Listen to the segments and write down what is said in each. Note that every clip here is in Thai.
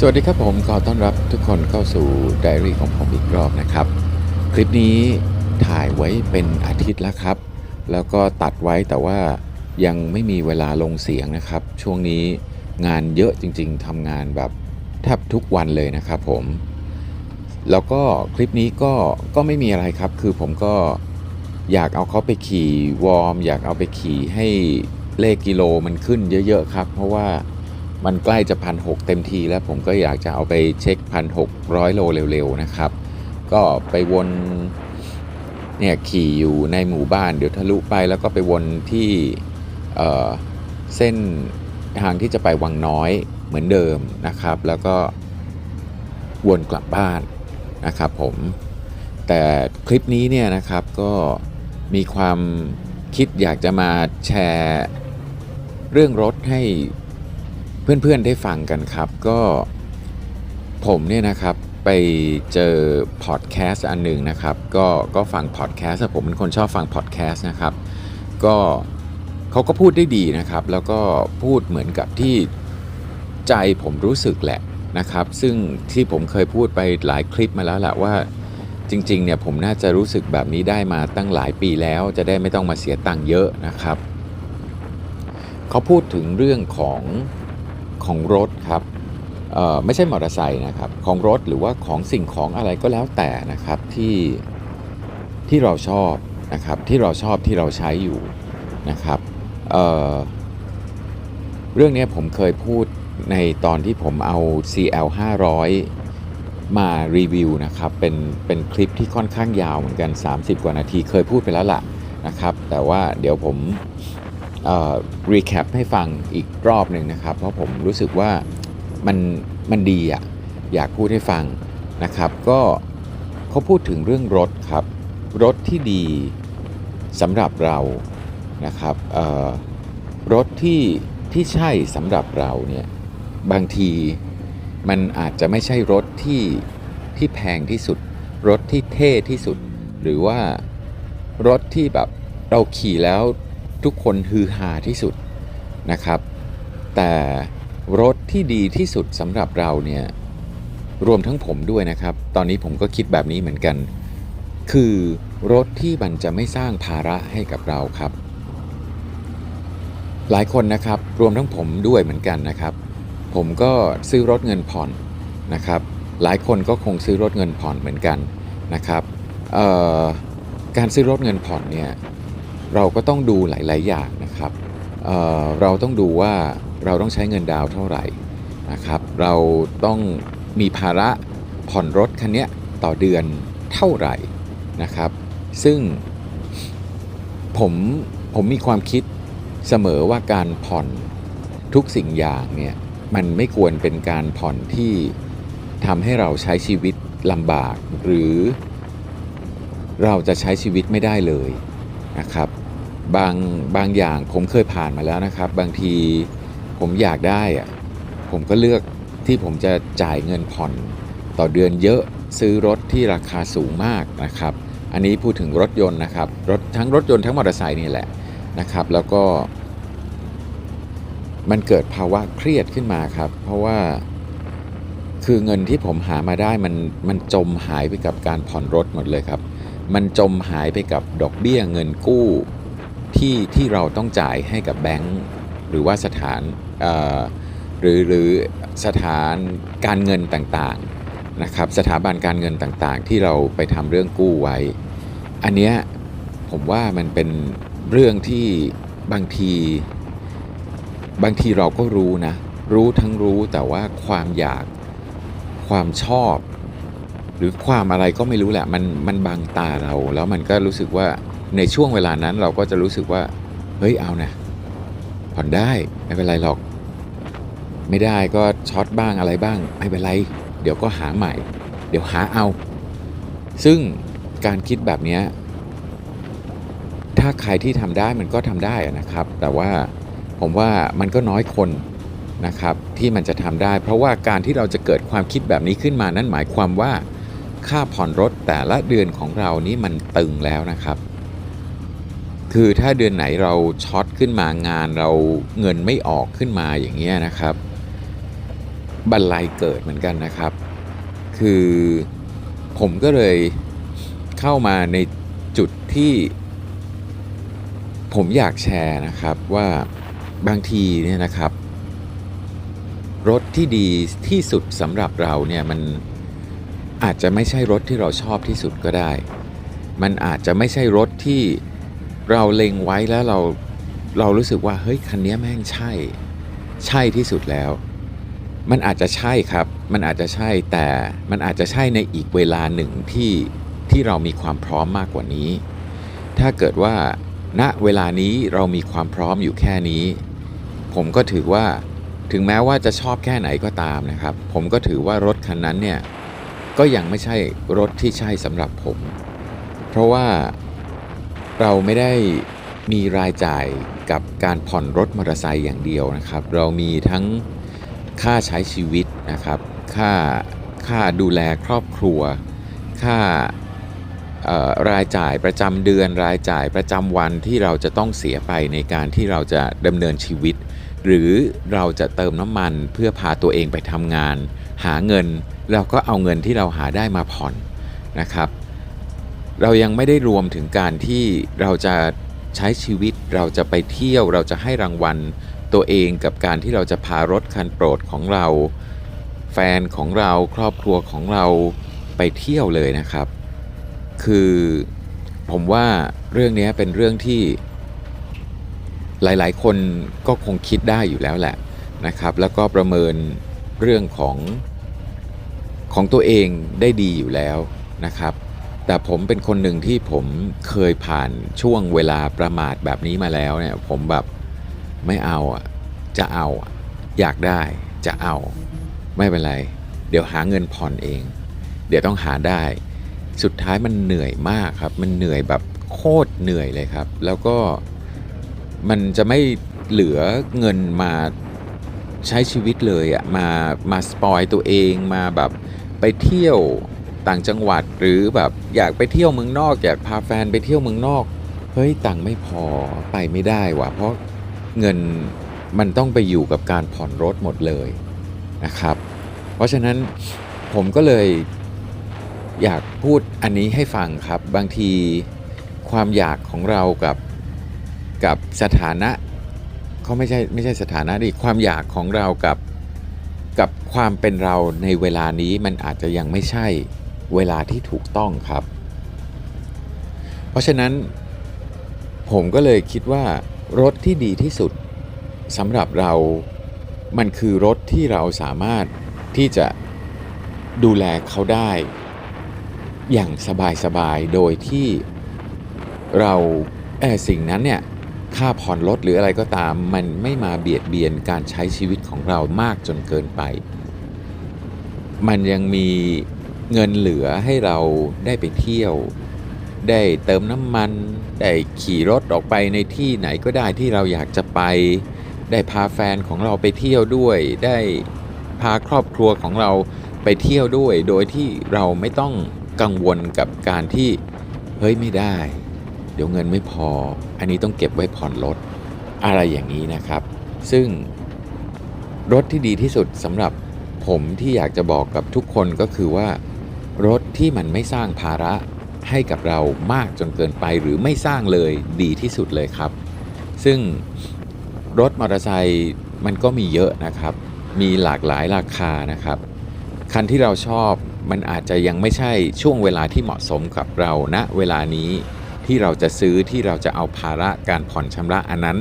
สวัสดีครับผมขอต้อนรับทุกคนเข้าสู่ไดอารี่ของผมอีกรอบนะครับ คลิปนี้ถ่ายไว้เป็นอาทิตย์แล้วครับ แล้วก็ตัดไว้แต่ว่ายังไม่มีเวลาลงเสียงนะครับ ช่วงนี้งานเยอะจริง ๆทำงานแบบแทบทุกวันเลยนะครับผม แล้วก็คลิปนี้ก็ก็ไม่มีอะไรครับ คือผมก็อยากเอาเขาไปขี่วอร์ม อยากเอาไปขี่ให้เลขกิโลมันขึ้นเยอะ ๆ ครับ เพราะว่า มันใกล้จะพันหเต็มทีแล้วผมก็อยากจะเอาไปเช็คพันหกร้อยโลเร็วๆนะครับ ก็ไปวนเนี่ยขี่อยู่ในหมู่บ้านเดี๋ยวทะลุไปแล้วก็ไปวนที่เเส้นทางที่จะไปวังน้อยเหมือนเดิมนะครับ แล้วก็วนกลับบ้านนะครับผมแต่คลิปนี้เนี่ยนะครับก็มีความคิดอยากจะมาแชร์เรื่องรถให้ เพื่อนๆได้ฟังกันครับก็ผมเนี่ยนะครับไปเจอพอดแคสต์อันหนึ่งนะครับก็ก็ฟังพอดแคสต์ผมเป็นคนชอบฟังพอดแคสต์นะครับก็เขาก็พูดได้ดีนะครับ แล้วก็พูดเหมือนกับที่ใจผมรู้สึกแหละนะครับ ซึ่งที่ผมเคยพูดไปหลายคลิปมาแล้วแหละว่าจริงๆเนี่ยผมน่าจะรู้สึกแบบนี้ได้มาตั้งหลายปีแล้ว จะได้ไม่ต้องมาเสียตังค์เยอะนะครับ เขาพูดถึงเรื่องของ ของรถครับไม่ใช่มอเตอร์ไซค์นะครับของรถหรือว่าของสิ่งของอะไรก็แล้วแต่นะครับที่ที่เราชอบนะครับที่เราชอบที่เราใช้อยู่นะครับเเรื่องนี้ผมเคยพูดในตอนที่ผมเอา CL 500มารีวิวนะครับเป็นเป็นคลิปที่ค่อนข้างยาวเหมือนกัน 30 กว่านาทีเคยพูดไปแล้วล่ะนะครับแต่ว่าเดี๋ยวผม รีแคปให้ฟังอีกรอบหนึ่งนะครับ เพราะผมรู้สึกว่ามันมันดีอะอยากพูดให้ฟังนะครับ ก็เขาพูดถึงเรื่องรถครับ รถที่ดีสำหรับเรานะครับรถที่ที่ใช่สำหรับเราเนี่ยบางทีมันอาจจะไม่ใช่รถที่ที่แพงที่สุด รถที่เท่ที่สุด หรือว่ารถที่แบบเราขี่แล้ว ทุกคนฮือฮาที่สุดนะครับ แต่รถที่ดีที่สุดสำหรับเราเนี่ยรวมทั้งผมด้วยนะครับ ตอนนี้ผมก็คิดแบบนี้เหมือนกัน คือรถที่มันจะไม่สร้างภาระให้กับเราครับ หลายคนนะครับรวมทั้งผมด้วยเหมือนกันนะครับ ผมก็ซื้อรถเงินผ่อนนะครับ หลายคนก็คงซื้อรถเงินผ่อนเหมือนกันนะครับการซื้อรถเงินผ่อนเนี่ย เราก็ต้องดูหลาย ๆ อย่างนะครับเเราต้องดูว่าเราต้องใช้เงินดาวเท่าไหร่นะครับ เราต้องมีภาระผ่อนรถคันนี้ต่อเดือนเท่าไหร่นะครับ ซึ่งผมผมมีความคิดเสมอว่าการผ่อนทุกสิ่งอย่างเนี่ยมันไม่ควรเป็นการผ่อนที่ทำให้เราใช้ชีวิตลำบากหรือเราจะใช้ชีวิตไม่ได้เลย นะครับบางบางอย่างผมเคยผ่านมาแล้วนะครับ บางทีผมอยากได้อะผมก็เลือกที่ผมจะจ่ายเงินผ่อนต่อเดือนเยอะซื้อรถที่ราคาสูงมากนะครับ อันนี้พูดถึงรถยนต์นะครับรถทั้งรถยนต์ทั้งมอเตอร์ไซค์นี่แหละนะครับ แล้วก็มันเกิดภาวะเครียดขึ้นมาครับ เพราะว่าคือเงินที่ผมหามาได้มันมันจมหายไปกับการผ่อนรถหมดเลยครับ มันจมหายไปกับดอกเบี้ยเงินกู้ที่ที่เราต้องจ่ายให้กับแบงก์หรือว่าสถานเอ่อหรือหรือสถานการเงินต่างๆนะครับสถาบันการเงินต่างๆ ที่เราไปทำเรื่องกู้ไว้ อันเนี้ยผมว่ามันเป็นเรื่องที่บางที บางทีเราก็รู้นะ รู้ทั้งรู้แต่ว่าความอยากความชอบ หรือความอะไรก็ไม่รู้แหละมันมันบังตาเรา แล้วมันก็รู้สึกว่าในช่วงเวลานั้นเราก็จะรู้สึกว่า เฮ้ยเอานะผ่อนได้ไม่เป็นไรหรอก ไม่ได้ก็ช็อตบ้างอะไรบ้างไม่เป็นไร เดี๋ยวก็หาใหม่ เดี๋ยวหาเอา ซึ่งการคิดแบบนี้ถ้าใครที่ทำได้มันก็ทำได้นะครับ แต่ว่าผมว่ามันก็น้อยคนนะครับที่มันจะทำได้ เพราะว่าการที่เราจะเกิดความคิดแบบนี้ขึ้นมานั้นหมายความว่า ค่าผ่อนรถแต่ละเดือนของเรานี้มันตึงแล้วนะครับ คือถ้าเดือนไหนเราช็อตขึ้นมางานเราเงินไม่ออกขึ้นมาอย่างเงี้ยนะครับ บันไลเกิดเหมือนกันนะครับ คือผมก็เลยเข้ามาในจุดที่ ผมอยากแชร์นะครับว่าบางทีเนี่ยนะครับ รถที่ดีที่สุดสำหรับเราเนี่ยมัน อาจจะไม่ใช่รถที่เราชอบที่สุดก็ได้ มันอาจจะไม่ใช่รถที่เราเล็งไว้แล้วเราเรารู้สึกว่าเฮ้ยคันนี้แม่งใช่ ใช่ที่สุดแล้ว มันอาจจะใช่ครับ มันอาจจะใช่แต่มันอาจจะใช่ในอีกเวลาหนึ่งที่ที่เรามีความพร้อมมากกว่านี้ ถ้าเกิดว่าณเวลานี้เรามีความพร้อมอยู่แค่นี้ ผมก็ถือว่าถึงแม้ว่าจะชอบแค่ไหนก็ตามนะครับ ผมก็ถือว่ารถคันนั้นเนี่ย ก็ยังไม่ใช่รถที่ใช่สำหรับผม เพราะว่าเราไม่ได้มีรายจ่ายกับการผ่อนรถมอเตอร์ไซค์อย่างเดียวนะครับ เรามีทั้งค่าใช้ชีวิตนะครับ ค่าค่าดูแลครอบครัว ค่ารายจ่ายประจำเดือนรายจ่ายประจำวันที่เราจะต้องเสียไปในการที่เราจะดำเนินชีวิต หรือเราจะเติมน้ำมันเพื่อพาตัวเองไปทำงาน หาเงิน เราก็เอาเงินที่เราหาได้มาผ่อนนะครับ เรายังไม่ได้รวมถึงการที่เราจะใช้ชีวิตเราจะไปเที่ยวเราจะให้รางวัลตัวเองกับการที่เราจะพารถคันโปรดของเรา แฟนของเราครอบครัวของเราไปเที่ยวเลยนะครับ คือผมว่าเรื่องนี้เป็นเรื่องที่หลายๆ คนก็คงคิดได้อยู่แล้วแหละนะครับ แล้วก็ประเมินเรื่องของ ของตัวเองได้ดีอยู่แล้วนะครับ แต่ผมเป็นคนหนึ่งที่ผมเคยผ่านช่วงเวลาประมาทแบบนี้มาแล้วเนี่ยผมแบบไม่เอาอะจะเอาอยากได้จะเอา ไม่เป็นไร เดี๋ยวหาเงินผ่อนเอง เดี๋ยวต้องหาได้ สุดท้ายมันเหนื่อยมากครับ มันเหนื่อยแบบโคตรเหนื่อยเลยครับ แล้วก็มันจะไม่เหลือเงินมาใช้ชีวิตเลยอะมามาสปอยตัวเองมาแบบ ไปเที่ยวต่างจังหวัดหรือแบบอยากไปเที่ยวเมืองนอก อยากพาแฟนไปเที่ยวเมืองนอกเฮ้ยตังค์ไม่พอไปไม่ได้ว่ะเพราะเงินมันต้องไปอยู่กับการผ่อนรถหมดเลยนะครับ เพราะฉะนั้นผมก็เลยอยากพูดอันนี้ให้ฟังครับ บางทีความอยากของเรากับกับสถานะเขาไม่ใช่ไม่ใช่สถานะดิความอยากของเรากับกับ ความเป็นเราในเวลานี้มันอาจจะยังไม่ใช่เวลาที่ถูกต้องครับ เพราะฉะนั้น ผมก็เลยคิดว่ารถที่ดีที่สุดสำหรับเรา มันคือรถที่เราสามารถที่จะดูแลเขาได้ อย่างสบายๆ โดยที่เราเออสิ่งนั้นเนี่ยค่าผ่อนรถหรืออะไรก็ตาม มันไม่มาเบียดเบียนการใช้ชีวิตของเรามากจนเกินไป มันยังมีเงินเหลือให้เราได้ไปเที่ยว ได้เติมน้ำมัน ได้ขี่รถออกไปในที่ไหนก็ได้ที่เราอยากจะไป ได้พาแฟนของเราไปเที่ยวด้วย ได้พาครอบครัวของเราไปเที่ยวด้วย โดยที่เราไม่ต้องกังวลกับการที่เฮ้ยไม่ได้ เดี๋ยวเงินไม่พอ อันนี้ต้องเก็บไว้ผ่อนรถอะไรอย่างนี้นะครับ ซึ่งรถที่ดีที่สุดสำหรับ ผมที่อยากจะบอกกับทุกคนก็คือว่า รถที่มันไม่สร้างภาระให้กับเรามากจนเกินไปหรือไม่สร้างเลยดีที่สุดเลยครับ ซึ่งรถมอเตอร์ไซค์มันก็มีเยอะนะครับ มีหลากหลายราคานะครับ คันที่เราชอบมันอาจจะยังไม่ใช่ช่วงเวลาที่เหมาะสมกับเราณเวลานี้ที่เราจะซื้อที่เราจะเอาภาระการผ่อนชำระอันนั้น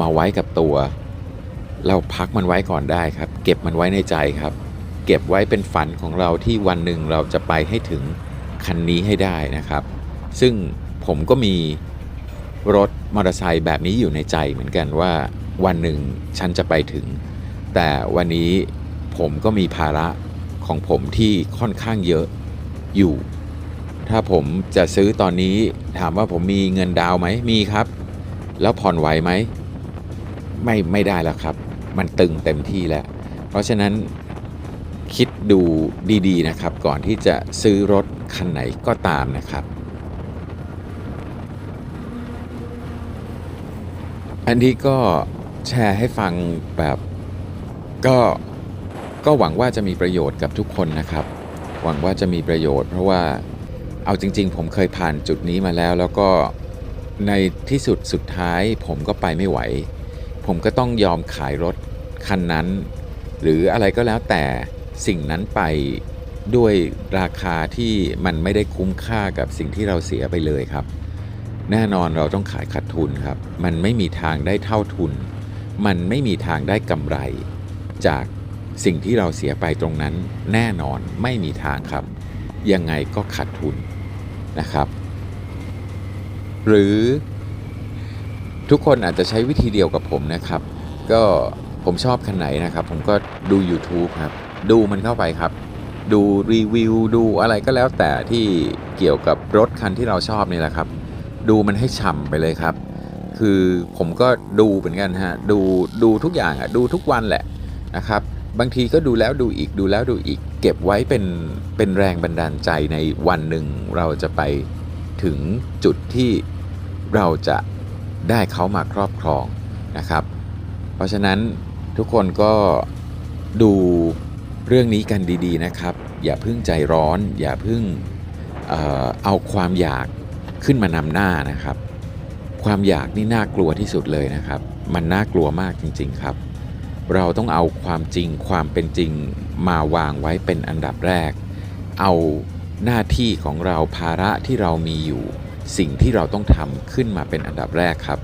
มาไว้กับตัว เราพักมันไว้ก่อนได้ครับ เก็บมันไว้ในใจครับ เก็บไว้เป็นฝันของเราที่วันหนึ่งเราจะไปให้ถึงคันนี้ให้ได้นะครับ ซึ่งผมก็มีรถมอเตอร์ไซค์แบบนี้อยู่ในใจเหมือนกันว่าวันหนึ่งฉันจะไปถึง แต่วันนี้ผมก็มีภาระของผมที่ค่อนข้างเยอะอยู่ ถ้าผมจะซื้อตอนนี้ถามว่าผมมีเงินดาวน์ไหมมีครับ แล้วผ่อนไหวไหม ไม่ไม่ได้แล้วครับ มันตึงเต็มที่แล้ว เพราะฉะนั้นคิดดูดีๆนะครับ ก่อนที่จะซื้อรถคันไหนก็ตามนะครับ อันนี้ก็แชร์ให้ฟังแบบก็ก็หวังว่าจะมีประโยชน์กับทุกคนนะครับ หวังว่าจะมีประโยชน์ เพราะว่าเอาจริง ๆ ผมเคยผ่านจุดนี้มาแล้ว แล้วก็ในที่สุดสุดท้ายผมก็ไปไม่ไหว ผมก็ต้องยอมขายรถคันนั้น หรืออะไรก็แล้วแต่สิ่งนั้นไปด้วยราคาที่มันไม่ได้คุ้มค่ากับสิ่งที่เราเสียไปเลยครับ แน่นอนเราต้องขายขาดทุนครับ มันไม่มีทางได้เท่าทุน มันไม่มีทางได้กำไร จากสิ่งที่เราเสียไปตรงนั้น แน่นอนไม่มีทางครับ ยังไงก็ขาดทุนนะครับ หรือ ทุกคนอาจจะใช้วิธีเดียวกับผมนะครับ ก็ผมชอบคันไหนนะครับ ผมก็ดู YouTube ครับ ดูมันเข้าไปครับ ดูรีวิวดูอะไรก็แล้วแต่ที่เกี่ยวกับรถคันที่เราชอบนี่แหละครับ ดูมันให้ฉ่ำไปเลยครับ คือผมก็ดูเหมือนกันฮะดูดูทุกอย่างอะดูทุกวันแหละนะครับบางทีก็ดูแล้วดูอีกดูแล้วดูอีก เก็บไว้เป็นเป็นแรงบันดาลใจในวันหนึ่งเราจะไปถึงจุดที่เราจะ ได้เขามาครอบครองนะครับ เพราะฉะนั้นทุกคนก็ดูเรื่องนี้กันดีๆนะครับ อย่าพิ่งใจร้อน อย่าพิ่งเออเอาความอยากขึ้นมานำหน้านะครับ ความอยากนี่น่ากลัวที่สุดเลยนะครับ มันน่ากลัวมากจริง ๆครับ เราต้องเอาความจริงความเป็นจริงมาวางไว้เป็นอันดับแรก เอาหน้าที่ของเราภาระที่เรามีอยู่ สิ่งที่เราต้องทำขึ้นมาเป็นอันดับแรกครับ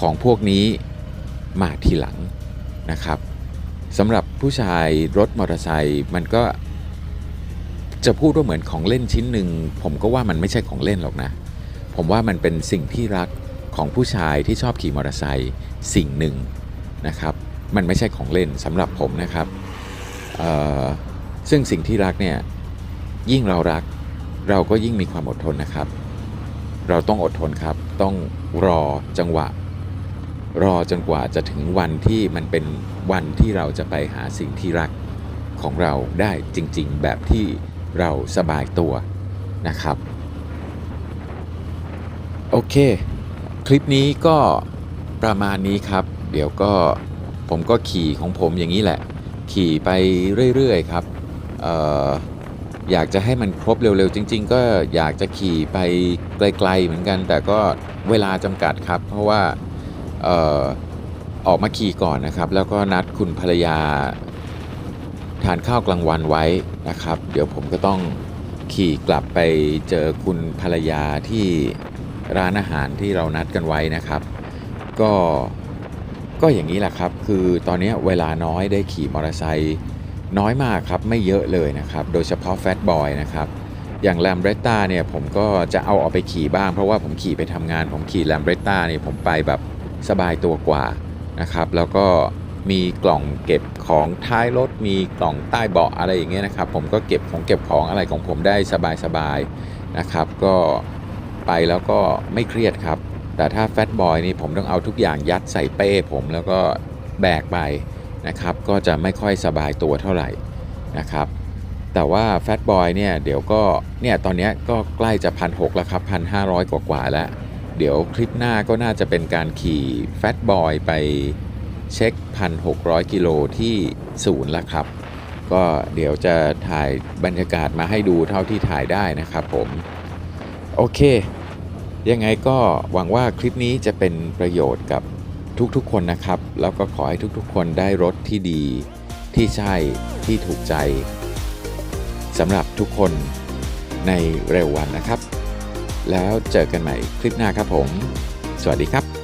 ของพวกนี้มาทีหลังนะครับสำหรับผู้ชายรถมอเตอร์ไซค์มันก็จะพูดว่าเหมือนของเล่นชิ้นหนึ่งผมก็ว่ามันไม่ใช่ของเล่นหรอกนะ ผมว่ามันเป็นสิ่งที่รักของผู้ชายที่ชอบขี่มอเตอร์ไซค์สิ่งหนึ่งนะครับมันไม่ใช่ของเล่นสำหรับผมนะครับซึ่งสิ่งที่รักเนี่ยยิ่งเรารักเราก็ยิ่งมีความอดทนนะครับ เราต้องอดทนครับ ต้องรอจังหวะ รอจนกว่าจะถึงวันที่มันเป็นวันที่เราจะไปหาสิ่งที่รักของเราได้จริง ๆ แบบที่เราสบายตัวนะครับ โอเค คลิปนี้ก็ประมาณนี้ครับ เดี๋ยวก็ผมก็ขี่ของผมอย่างนี้แหละ ขี่ไปเรื่อย ๆ ครับ เออ อยากจะให้มันครบเร็วๆ จริง ๆ ก็อยากจะขี่ไปไกลๆเหมือนกัน แต่ก็เวลาจำกัดครับ เพราะว่าเออออกมาขี่ก่อนนะครับ แล้วก็นัดคุณภรรยาทานข้าวกลางวันไว้นะครับ เดี๋ยวผมก็ต้องขี่กลับไปเจอคุณภรรยาที่ร้านอาหารที่เรานัดกันไว้นะครับ ก็ก็อย่างนี้แหละครับ คือตอนนี้เวลาน้อยได้ขี่มอเตอร์ไซค์ น้อยมากครับไม่เยอะเลยนะครับ โดยเฉพาะแฟตบอยนะครับอย่างแลมเบรต้าเนี่ยผมก็จะเอาออกไปขี่บ้าง เพราะว่าผมขี่ไปทำงาน ผมขี่แลมเบรต้าเนี่ยผมไปแบบสบายตัวกว่านะครับ แล้วก็มีกล่องเก็บของท้ายรถมีกล่องใต้เบาะอะไรอย่างเงี้ยนะครับ ผมก็เก็บของเก็บของอะไรของผมได้สบายๆนะครับ ก็ไปแล้วก็ไม่เครียดครับ แต่ถ้าแฟตบอยนี่ผมต้องเอาทุกอย่างยัดใส่เป้ผมแล้วก็แบกไป นะครับ ก็จะไม่ค่อยสบายตัวเท่าไหร่นะครับ แต่ว่าแฟตบอยเนี่ยเดี๋ยวก็เนี่ยตอนนี้ก็ใกล้จะพันหแล้วครับพันห้าร้อยกว่าแล้ว เดี๋ยวคลิปหน้าก็น่าจะเป็นการขี่แฟตบอยไปเช็ค 1,600 กิโลที่ศูนย์แล้วครับ ก็เดี๋ยวจะถ่ายบรรยากาศมาให้ดูเท่าที่ถ่ายได้นะครับผม โอเค ยังไงก็หวังว่าคลิปนี้จะเป็นประโยชน์กับ ทุกๆคนนะครับ แล้วก็ขอให้ทุกๆ คนได้รถที่ดี ที่ใช่ที่ถูกใจสำหรับทุกคนในเร็ววันนะครับ แล้วเจอกันใหม่คลิปหน้าครับผม สวัสดีครับ